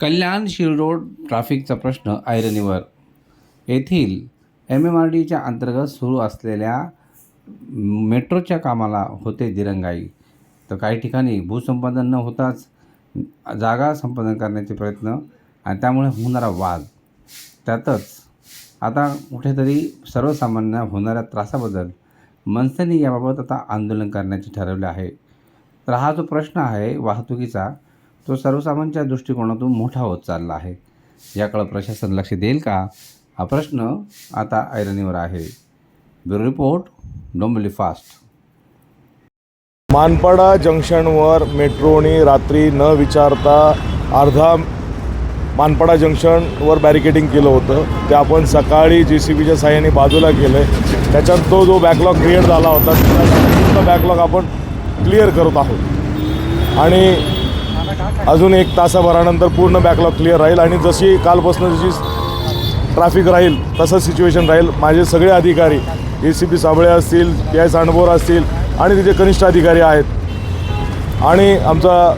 कल्याण शिररोड ट्रॅफिकचा प्रश्न ऐरणीवर. येथील एम एम आर डीच्या अंतर्गत सुरू असलेल्या मेट्रोच्या कामाला होते दिरंगाई. तर काही ठिकाणी भूसंपादन न होताच जागा संपादन करण्याचे प्रयत्न आणि त्यामुळे होणारा वाद. त्यातच आता कुठेतरी सर्वसामान्य होणाऱ्या त्रासाबद्दल मनसेने याबाबत आता आंदोलन करण्याचे ठरवले आहे. तर हा जो प्रश्न आहे वाहतुकीचा तो सर्वसामान्यांच्या दृष्टिकोनातून मोठा होत चालला आहे. याकडं प्रशासन लक्ष देईल का? हा प्रश्न आता ऐरणीवर आहे. Bureau report Dombivli fast. Manpada जंक्शनवर मेट्रोने रात्री न विचारता अर्धा मानपाडा जंक्शनवर बॅरिकेडिंग केलं होतं. ते आपण सकाळी जे सी बीच्या साह्याने बाजूला केलं आहे त्याच्यात तो जो बॅकलॉग क्रिएट झाला होता तो बॅकलॉग आपण क्लिअर करत आहोत. आणि अजून एक तासाभरानंतर पूर्ण बॅकलॉग क्लिअर राहील आणि जशी कालपासून जशी ट्रॅफिक राहील तसं सिच्युएशन राहील. माझे सगळे अधिकारी ए सी पी साबळे असतील पी आय सांडबोर असतील आणि तिचे कनिष्ठ अधिकारी आहेत. आणि आमचा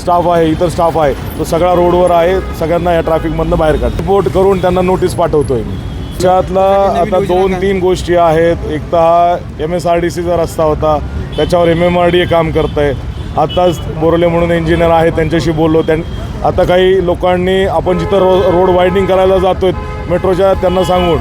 स्टाफ आहे इतर स्टाफ आहे. तो सगळा रोडवर आहे. सगळ्यांना या ट्रॅफिकमधनं बाहेर काढ. रिपोर्ट करून त्यांना नोटीस पाठवतोय मी. त्याच्यातला आता दोन तीन गोष्टी आहेत. एक तर हा एम एस आर डी सीचा रस्ता होता. त्याच्यावर एम एम आर डी काम करत आहे आत्ताच बोरले म्हणून इंजिनियर आहे त्यांच्याशी बोललो. त्यां आता काही लोकांनी आपण जिथं रो रोड वायडिंग करायला जातोय मेट्रोच्या त्यांना सांगून.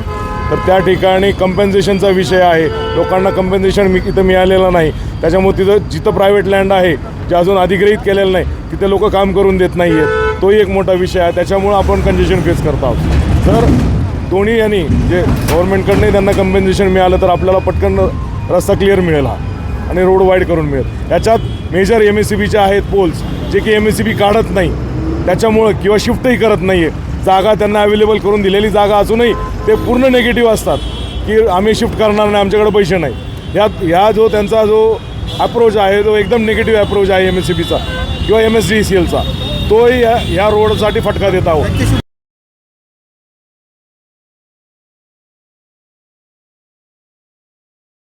तर त्या ठिकाणी कंपेन्सेशनचा विषय आहे. लोकांना कंपेन्सेशन मी इथं मिळालेलं नाही. त्याच्यामुळे तिथं जिथं प्रायव्हेट लँड आहे जे अजून अधिग्रहित केलेलं नाही तिथे लोक काम करून देत नाही आहेत तोही एक मोठा विषय आहे. त्याच्यामुळं आपण कंजेशन फेस करत आहोत. तर दोन्ही यांनी जे गव्हर्नमेंटकडनंही त्यांना कंपेन्सेशन मिळालं तर आपल्याला पटकन रस्ता क्लिअर मिळेल हा. आणि रोड वाईड करून मिळेल. याच्यात मेजर एम एस सी बीचे आहेत पोल्स जे की एम एस सी बी काढत नाही त्याच्यामुळं किंवा शिफ्टही करत नाही आहे जागा त्यांना अवेलेबल करून दिलेली जागा असूनही ते पूर्ण निगेटिव्ह असतात की आम्ही शिफ्ट करणार नाही आमच्याकडे पैसे नाही. ह्या ह्या जो त्यांचा जो अप्रोच आहे तो एकदम निगेटिव्ह अप्रोच आहे एम एस सी बीचा किंवा एम एस डी सी एलचा तोही या ह्या रोडसाठी फटका देत आहोत.